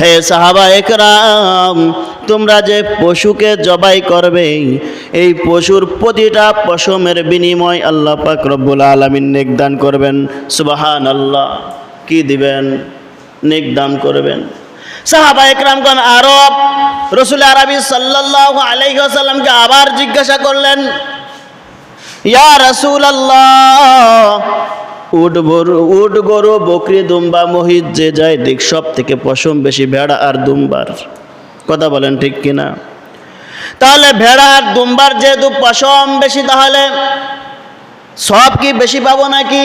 হে সাহাবা একরাম, তোমরা যে পশুকে জবাই করবে, এই পশুর প্রতিটা পশমের বিনিময় আল্লাহ পাক রব্বুল আলমিন নেকদান করবেন। সুবাহান আল্লাহ কি দিবেন? নেকদান করবেন। সাহাবা একরামগণ আরব, রসুল আরবি সাল্লাহ আলাইসাল্লামকে আবার জিজ্ঞাসা করলেন, ইয়া রসুল আল্লাহ উট গরু উট গরু, বকরি, দুম্বা মহিত যে যায় দিক, সব থেকে পশম বেশি ভেড়া আর দুম্বার। কথা বলেন ঠিক কিনা? তাহলে ভেড়া আর দুম্বার যেহেতু পশম বেশি, তাহলে সব কি বেশি পাবো নাকি?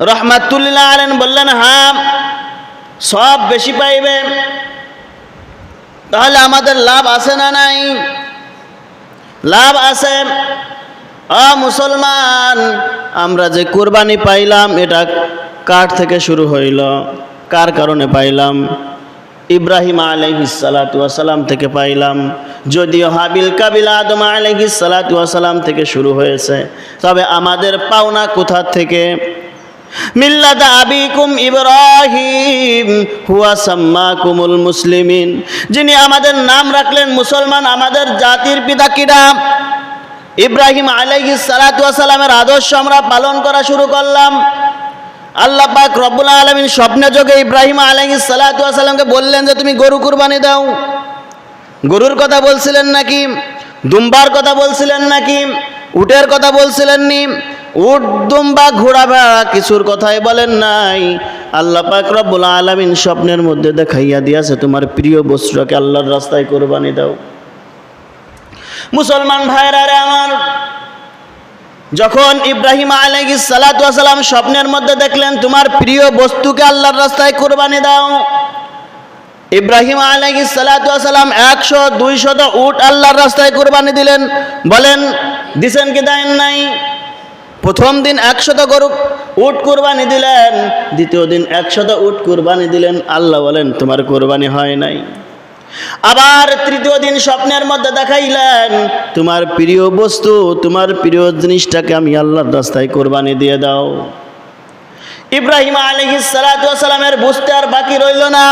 রহমাতুল্লাহ আলেন বললেন হ্যাঁ সব বেশি পাইবে। তাহলে আমাদের লাভ আছে না নাই? লাভ আছে। মুসলমান, আমরা যে কোরবানি পাইলাম, এটা কার থেকে শুরু হইল? কার কারণে পাইলাম? ইব্রাহিম আলহিসালাম থেকে পাইলাম। যদিও হাবিল কাবিল আদম আলহিসালাম থেকে শুরু হয়েছে, তবে আমাদের পাওনা কোথা থেকে? আবিকুম মুসলিমিন। যিনি আমাদের নাম রাখলেন মুসলমান, আমাদের জাতির পিতা কিরা? ইব্রাহিম আলাইহি সালামের আদর্শ আমরা পালন করা শুরু করলাম। আল্লাহ পাক রব্বুল আলমিন স্বপ্নে যোগে ইব্রাহিম আলাইহি সালামকে বললেন যে, তুমি গরু কুরবানি দাও। গরুর কথা বলছিলেন নাকি? দুম্বার কথা বলছিলেন নাকি? উটের কথা বলছিলেন নি উট, দুম্বা, ঘোড়া ভেড়া কিছুর কথাই বলেন নাই। আল্লাহ পাক রব্বুল আলমিন স্বপ্নের মধ্যে দেখাইয়া দিয়াছে, তোমার প্রিয় বস্ত্রকে আল্লাহর রাস্তায় কোরবানি দাও। মুসলমান ভাইরা রে আমার, যখন ইব্রাহিম আলাইহি সালাম স্বপ্নের মধ্যে দেখলেন, তোমার প্রিয় বস্তুকে আল্লাহর রাস্তায় কোরবানি দাও। ইব্রাহিম আলাইহি সালাম একশো, দুইশত উট আল্লাহর রাস্তায় কোরবানি দিলেন। বলেন, দিছেন কি দেন নাই? প্রথম দিন একশত গরু উট কোরবানি দিলেন, দ্বিতীয় দিন একশত উট কোরবানি দিলেন। আল্লাহ বলেন, তোমার কোরবানি হয় নাই। আবার তৃতীয় দিন স্বপ্নের মধ্যে দেখাইলেন, তোমার প্রিয় বস্তু, তোমার প্রিয় জিনিসটাকে আমি আল্লাহর রাস্তায় কোরবানি দিয়ে দাও। ইব্রাহিম আলহি সালামের বুঝতে আর বাকি রইল না।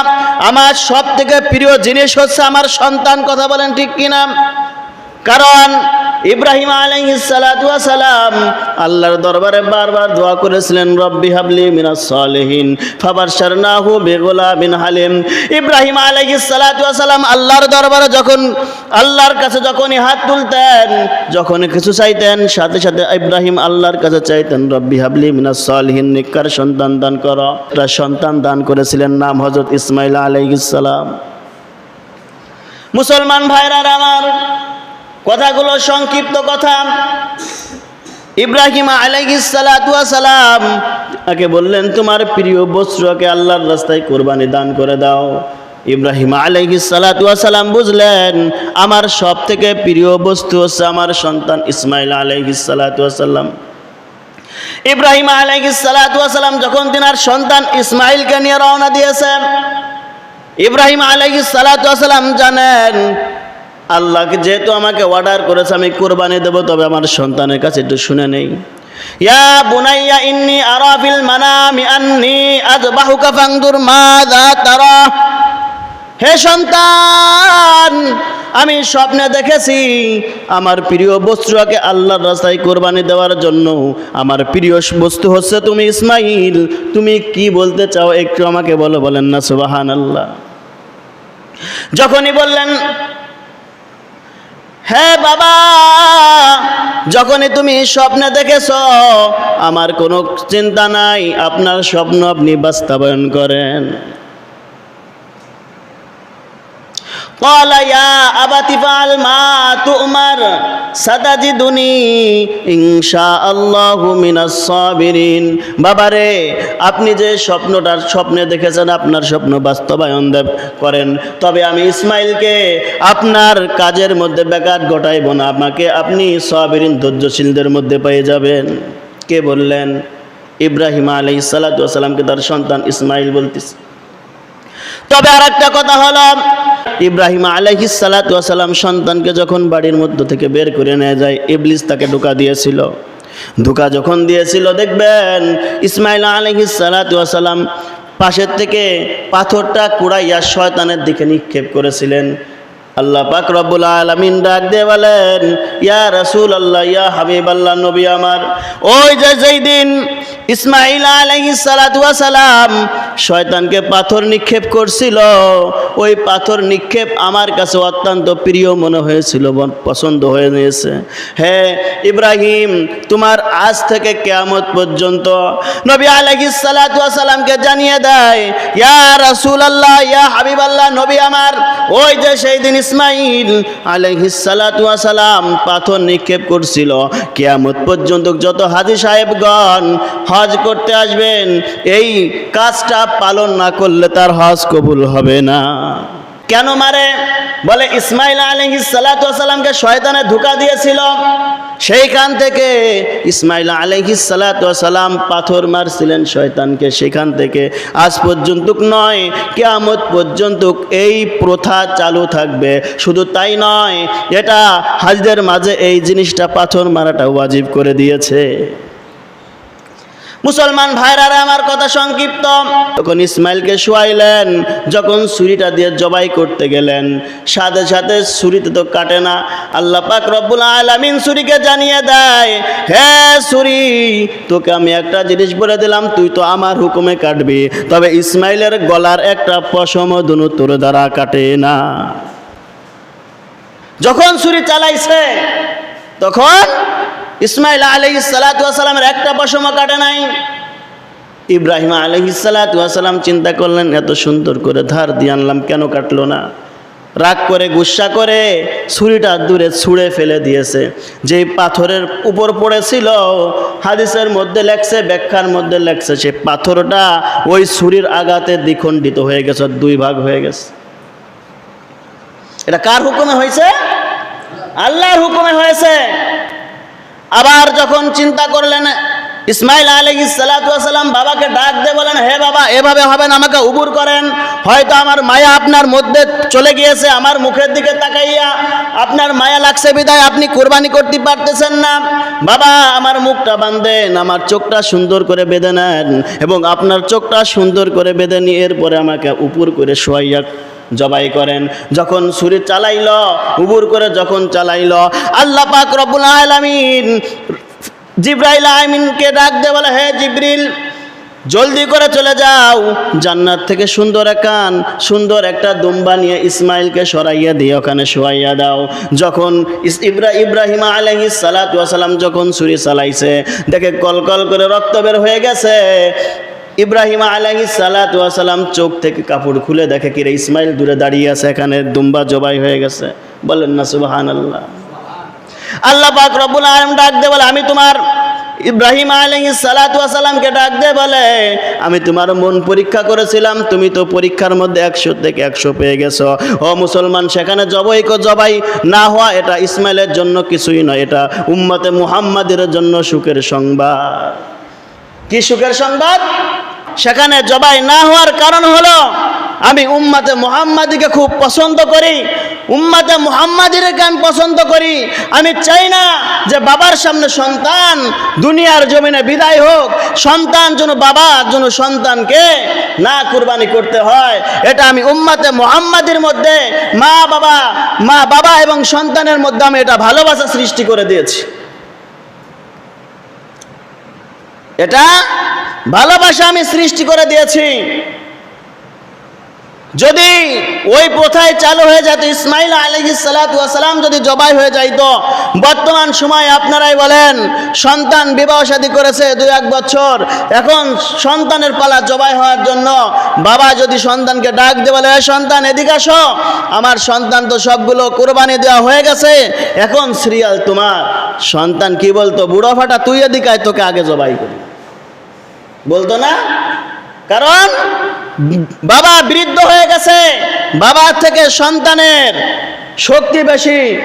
আমার সব থেকে প্রিয় জিনিস হচ্ছে আমার সন্তান। কথা বলেন ঠিক কিনা? কারণ ইব্রাহিম আলাইহিসালাম আল্লাহর দরবারে বারবার দোয়া করেছিলেন, রব্বি হাবলি মিনাস সালেহিন ফাবার শারনাহু বেগোলা বিন হালিম ইব্রাহিম আলাইহিসালাম আল্লাহর দরবারে যখন, আল্লাহর কাছে যখনই হাত তুলতেন যখন কিছু চাইতেন, সাথে সাথে ইব্রাহিম আল্লাহর কাছে চাইতেন, রব্বি হাবলি মিনাস সালেহিন, নিকার সন্তান দান কর। তার সন্তান দান করেছিলেন, নাম হজরত ইসমাইল আলাইহিসালাম মুসলমান ভাইরা আমার কথাগুলো সংক্ষিপ্ত কথা। ইব্রাহিম আলাইসালাম তাকে বললেন, তোমার প্রিয় বস্ত্রকে আল্লাহর রাস্তায় কোরবানি দান করে দাও। ইব্রাহিম আলাইহিসালাম বুঝলেন, আমার সব থেকে প্রিয় বস্তু হচ্ছে আমার সন্তান ইসমাইল আলাইহিসালাম ইব্রাহিম আলাইহিসালাম যখন তিনার সন্তান ইসমাইলকে নিয়ে রওনা দিয়েছেন ইব্রাহিম আলাইহিসালাম জানেন আল্লাহকে যেহেতু আমাকে অর্ডার করেছে, আমি কোরবানি দেবো, তবে আমার সন্তানের কাছে একটু শুনে নেই। ইয়া বুনাইয়া, ইন্নি আন্নি তারা। হে সন্তান, আমি স্বপ্নে দেখেছি আমার প্রিয় বস্তুকে আল্লাহর রাস্তায় কোরবানি দেওয়ার জন্য। আমার প্রিয় বস্তু হচ্ছে তুমি ইসমাইল। তুমি কি বলতে চাও একটু আমাকে বলো, বলেন না সুবাহান আল্লাহ যখনই বললেন হ্যাঁ বাবা, যখনই তুমি স্বপ্নে দেখেছ, আমার কোনো চিন্তা নাই, আপনার স্বপ্ন আপনি বাস্তবায়ন করেন। قال يا أبت فعل ما تؤمر ستجدني إن شاء الله من الصابرين বাবারে আপনি যে স্বপ্নটার স্বপ্নে দেখেছেন আপনার স্বপ্ন বাস্তবায়ন দেব করেন তবে আমি ইসমাইলকে আপনার কাজের মধ্যে ব্যাঘাত ঘটাইব না আমাকে আপনি সাবিরিন ধৈর্যশীলদের মধ্যে পেয়ে যাবেন কে বললেন ইব্রাহিম আলাই সালাতামকে তার সন্তান ইসমাইল বলতেছে তবে আর একটা কথা হলো, ইব্রাহিম আলহি সালাতাম সন্তানকে যখন বাড়ির মধ্য থেকে বের করে নিয়ে যায়, ইবলিস তাকে ঢোকা দিয়েছিল। ধোকা যখন দিয়েছিল, দেখবেন ইসমাইল আলহি সালাতাম পাশের থেকে পাথরটা কুড়াইয়া শয়তানের দিকে নিক্ষেপ করেছিলেন। আল্লাহ পাক রব্বুল আলামিন ডাক দিয়ে বলেন, ইয়া রাসূল আল্লাহ ইয়া হাবিব আল্লাহ নবী আমার, ওই যে যেই দিন ইসমাইল সালাম শয়তানকে পাথর নিক্ষেপ করছিল। ওই পাথর নিক্ষেপ আমার কাছে অত্যন্ত প্রিয় মনে হয়েছিল পছন্দ হয়ে নিয়েছে হ্যাঁ ইব্রাহিম, তোমার আজ থেকে কেয়ামত পর্যন্ত নবী সালামকে জানিয়ে দেয়, ইয়া রাসুল আল্লাহ ইয়া হাবিব আল্লাহ নবী আমার, ওই যে সেই দিন ইসমাইল সালাম পাথর নিক্ষেপ করছিল। কেয়ামত পর্যন্ত যত হাজি সাহেবগণ হজ করতে আসবেন, এই কাজটা পালন না করলে তার হজ কবুল হবে না। কেন মারে? বলে ইসমাইল আলহিস সালাতামকে শয়তানে ধোকা দিয়েছিল। সেইখান থেকে ইসমাইল আলহিস সালাতাম পাথর মারছিলেন শয়তানকে। সেখান থেকে আজ পর্যন্ত নয়, কেয়ামত পর্যন্ত এই প্রথা চালু থাকবে। শুধু তাই নয়, এটা হাজদের মাঝে এই জিনিসটা পাথর মারাটা ওয়াজিব করে দিয়েছে। মুসলমান ভাইরারা আমার কথা সংক্ষিপ্ত। তখন ইসমাইলকে শোয়াইলেন, যখন ছুরিটা দিয়ে জবাই করতে গেলেন। সাথে সাথে ছুরিতে তো কাটে না। আল্লাহ পাক রব্বুল আলামিন ছুরিকে জানিয়ে দেয় হ্যাঁ ছুরি, তোকে আমি একটা জিনিস বলে দিলাম, তুই তো আমার হুকুমে কাটবি। তবে ইসমাইলের গলার একটা পশম দুনু তোর দ্বারা কাটে না। যখন ছুরি চালাইছে, তখন ইসমাইল আলহি সালাতামের একটা পশম কাটে নাই। ইব্রাহিম আলহি সালাতাম চিন্তা করলেন, এত সুন্দর করে ধার দিয়ে আনলাম, কেন কাটলো না? রাগ করে, গুসা করে ছুরিটা দূরে ছুঁড়ে ফেলে দিয়েছে। যে পাথরের উপর পড়েছিল, হাদিসের মধ্যে লেখছে, ব্যাখ্যার মধ্যে লেখছে, সে পাথরটা ওই ছুরির আঘাতে দ্বিখণ্ডিত হয়ে গেছে, দুই ভাগ হয়ে গেছে। এটা কার হুকুমে হয়েছে? আল্লাহর হুকুমে হয়েছে। আবার যখন চিন্তা করলেন, ইসমাইল আলী সালাম বাবাকে ডাক দিয়ে বলেন, হে বাবা, এভাবে হবেন আমাকে উবুর করেন। হয়তো আমার মায়া আপনার মধ্যে চলে গিয়েছে, আমার মুখের দিকে তাকাইয়া আপনার মায়া লাগছে বিদায়, আপনি কোরবানি করতে পারতেছেন না। বাবা, আমার মুখটা বাঁধেন, আমার চোখটা সুন্দর করে বেঁধে নেন এবং আপনার চোখটা সুন্দর করে বেঁধে নিয়ে এরপরে আমাকে উপর করে শোয়াইয়া জবাই করেন। যখন ছুরি চালাইল, উবুর করে যখন চালাইল, আল্লাহ পাক রব্বুল আলামিন জিব্রাইল আমিনকে ডাক দে বলে, হে জিব্রিল, জলদি করে চলে যাও। জান্নাত থেকে সুন্দর কান, সুন্দর একটা দুম্বা নিয়ে ইসমাইলকে সরাইয়া দিয়ে ওখানে শোয়াইয়া দাও। যখন ইব্রা, ইব্রাহিম আলহি সালাম যখন ছুরি চালাইছে, দেখে কলকল করে রক্ত বের হয়ে গেছে। ইব্রাহিম আলাহি সালাম চোখ থেকে কাপড় খুলে দেখে, কিরে ইসমাইল, দূরে দাঁড়িয়ে আছে এখানে? দুম্বা জবাই হয়ে গেছে। বলেন, না সুবাহান আল্লাহ আল্লাহ পাক রব্বুল আলম ডাক দে বলে, আমি তোমার ইব্রাহিম আলহি সালাতামকে ডাক দে বলে, আমি তোমার মন পরীক্ষা করেছিলাম, তুমি তো পরীক্ষার মধ্যে একশো থেকে একশো পেয়ে গেছো। ও মুসলমান, সেখানে জবাই কো জবাই না হওয়া, এটা ইসমাইলের জন্য কিছুই নয়, এটা উম্মতে মুহাম্মাদের জন্য সুখের সংবাদ। কি সুখের সংবাদ? সেখানে জবাই না হওয়ার কারণ হলো, আমি উম্মাতে মোহাম্মাদিকে খুব পছন্দ করি, উম্মাতে মুহাম্মাদিরকে আমি পছন্দ করি? আমি চাই না যে বাবার সামনে সন্তান দুনিয়ার জমিনে বিদায় হোক, সন্তান যেন বাবা, যেন সন্তানকে না কুরবানি করতে হয়। এটা আমি উম্মাতে মোহাম্মাদির মধ্যে, মা বাবা মা বাবা এবং সন্তানের মধ্যে আমি এটা ভালোবাসা সৃষ্টি করে দিয়েছি। এটা ভালোবাসা আমি সৃষ্টি করে দিয়েছি। যদি ওই প্রথায় চালু হয়ে যেত ইসমাইল আলহি সালাম যদি জবাই হয়ে যাইতো বর্তমান সময় আপনারাই বলেন সন্তান বিবাহ শাদী করেছে দুই এক বছর এখন সন্তানের পালা জবাই হওয়ার জন্য বাবা যদি সন্তানকে ডাক দিয়ে বলে সন্তান এদিকে আসো। আমার সন্তান তো সবগুলো কোরবানি দেওয়া হয়ে গেছে এখন সিরিয়াল তোমার। সন্তান কি বলতো বুড়ো ফাটা তুই এদিকে আয়, তোকে আগে জবাই করি। বলতো না? কারণ বাবা বৃদ্ধ হয়ে গেছে বাবার থেকে সন্তানের শক্তি বেশি।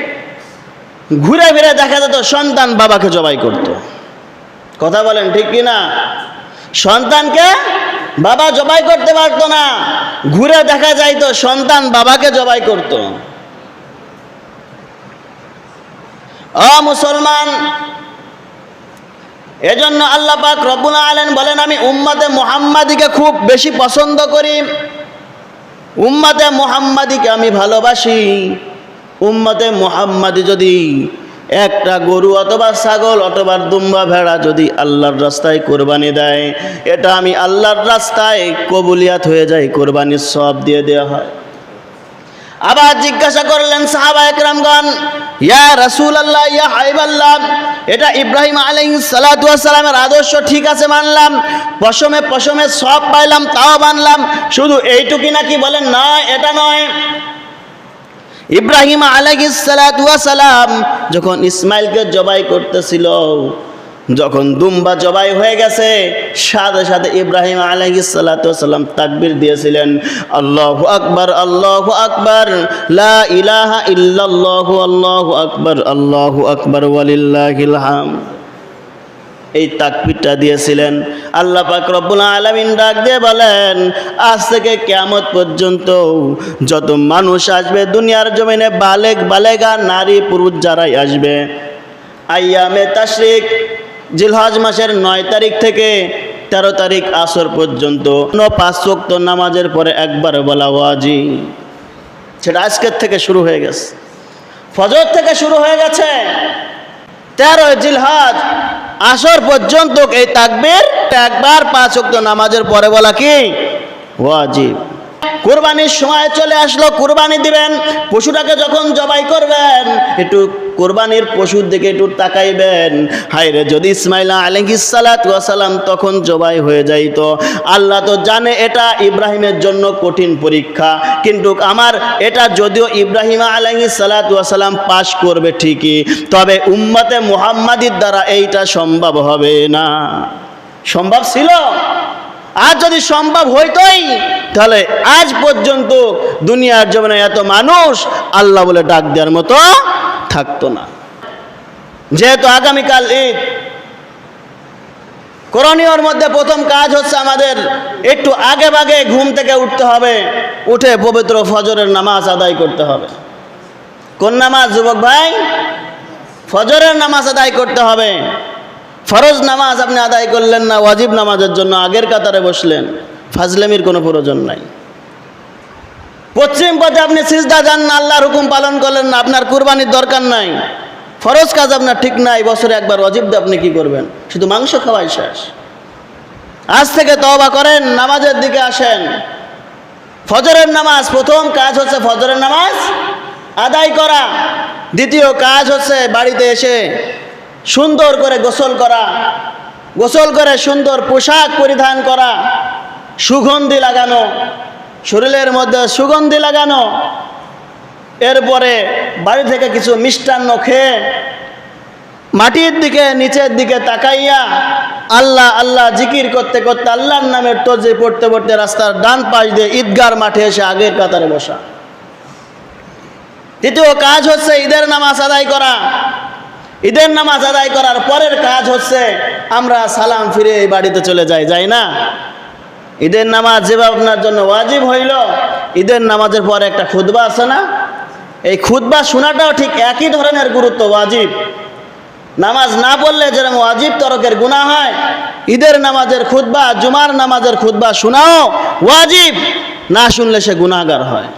ঘুরে ফিরে দেখা যেত সন্তান বাবাকে জবাই করত। কথা বলেন ঠিক কি না? সন্তানকে বাবা জবাই করতে পারতো না, ঘুরে দেখা যাইতো সন্তান বাবাকে জবাই করত। অ, মুসলমান এজন্য আল্লাহ পাক রব্বুল আলেন বলেন, আমি উম্মাতে মুহাম্মাদিকে খুব বেশি পছন্দ করি। উম্মাতে মুহাম্মাদিকে আমি ভালোবাসি। উম্মাতে মুহাম্মাদি যদি একটা গরু অথবা ছাগল অথবা দুম্বা ভেড়া যদি আল্লাহর রাস্তায় কোরবানি দেয়, এটা আমি আল্লাহর রাস্তায় কবুলিয়াত হয়ে যায় কোরবানির সব দিয়ে দেওয়া হয়। আবার জিজ্ঞাসা করলেন সাহাবা একরামগণ, ইয়া রাসূল আল্লাহ ইয়া হাইব আল্লাহ এটা ইব্রাহিম ওয়াস সালামের আদর্শ ঠিক আছে মানলাম? পশমে পশমে সব পাইলাম, তাও মানলাম। শুধু এইটুকি নাকি বলেন, না, এটা নয়। ইব্রাহিম সালাম যখন ইসমাইলকে জবাই করতেছিল যখন দুম্বা জবাই হয়ে গেছে, সাথে সাথে ইব্রাহিম সালাম তাকবীর দিয়েছিলেন, আল্লাহ আকবর আল্লাহ আকবর ইলাহা ইল্লাল্লাহু, আল্লাহু আকবার আল্লাহু আকবার, ওয়ালিল্লাহিল হামদ এই তাকবিরটা দিয়েছিলেন। আল্লাহ পাক রব্বুল আলামিন ডাক দিয়ে বলেন, আজ থেকে কিয়ামত পর্যন্ত যত মানুষ আসবে দুনিয়ার জমিনে, বালেক বালেগা, নারী পুরুষ যারাই আসবে, আইয়ামে তাশরিক জিলহজ মাসের নয় তারিখ থেকে তেরো তারিখ আসর পর্যন্ত পাঁচ ওয়াক্ত নামাজের পরে একবার বলা ওয়াজি সেটা আজকের থেকে শুরু হয়ে গেছে। ফজর থেকে শুরু হয়ে গেছে। তেরো জিলহাজ আসর পর্যন্ত এই তাকবীর একবার পাঁচ ওয়াক্ত নামাজের পরে বলা কি? ওয়াজিব। কোরবানির সময় চলে আসলো, কোরবানি দিবেন। পশুটাকে যখন জবাই করবেন, একটু কোরবানির পশুর দিকে একটু তাকাইবেন। হায়রে, যদি ইসমাইলা আলহিসালাম তখন জবাই হয়ে যাইত। আল্লাহ তো জানে এটা ইব্রাহিমের জন্য কঠিন পরীক্ষা। কিন্তু আমার এটা যদিও ইব্রাহিম আলহি সালাম পাশ করবে ঠিকই। তবে উম্মতে মুহাম্মাদির দ্বারা এইটা সম্ভব হবে না। সম্ভব ছিল? আজ যদি সম্ভব হইতই, তাহলে আজ পর্যন্ত দুনিয়ার জীবনে এত মানুষ আল্লাহ বলে ডাক দেওয়ার মতো থাকতো না। যেহেতু আগামীকাল ঈদ, করণীয়র মধ্যে প্রথম কাজ হচ্ছে আমাদের একটু আগে ভাগে ঘুম থেকে উঠতে হবে, উঠে পবিত্র ফজরের নামাজ আদায় করতে হবে। কোন নামাজ, যুবক ভাই? ফজরের নামাজ আদায় করতে হবে। ফরজ নামাজ আপনি আদায় করলেন না, ওয়াজিব নামাজের জন্য আগের কাতারে বসলেন, ফাজলেমির কোনো প্রয়োজন নাই। পশ্চিম পথে আপনি সিজদা যান না, আল্লাহর হুকুম পালন করলেন না, আপনার কুরবানির দরকার নাই। ফরজ কাজ আপনার ঠিক নাই, বছরে একবার অজিব আপনি কি করবেন? শুধু মাংস খাওয়াই শেষ। আজ থেকে তওবা করেন, নামাজের দিকে আসেন। ফজরের নামাজ, প্রথম কাজ হচ্ছে ফজরের নামাজ আদায় করা। দ্বিতীয় কাজ হচ্ছে বাড়িতে এসে সুন্দর করে গোসল করা, গোসল করে সুন্দর পোশাক পরিধান করা, সুগন্ধি লাগানো, শরীরের মধ্যে সুগন্ধি লাগানো, এরপরে বাড়ি থেকে কিছু মিষ্টান্ন খেয়ে মাটির দিকে, নিচের দিকে তাকাইয়া আল্লাহ আল্লাহ জিকির করতে করতে আল্লাহর নামের তর্জে পড়তে পড়তে রাস্তার ডান পাশ দিয়ে ঈদগার মাঠে এসে আগের কাতারে বসা। তৃতীয় কাজ হচ্ছে ঈদের নামাজ আদায় করা। ঈদের নামাজ আদায় করার পরের কাজ হচ্ছে আমরা সালাম ফিরে এই বাড়িতে চলে যাই যাই না? ঈদের নামাজ যেভাবে আপনার জন্য ওয়াজিব হইল, ঈদের নামাজের পরে একটা খুদবা আছে না? এই খুদবা শোনাটাও ঠিক একই ধরনের গুরুত্ব, ওয়াজিব। নামাজ না পড়লে যেরকম ওয়াজিব তরকের গুণা হয়, ঈদের নামাজের খুদবা জুমার নামাজের খুদবা শোনাও ওয়াজিব, না শুনলে সে গুণাগার হয়।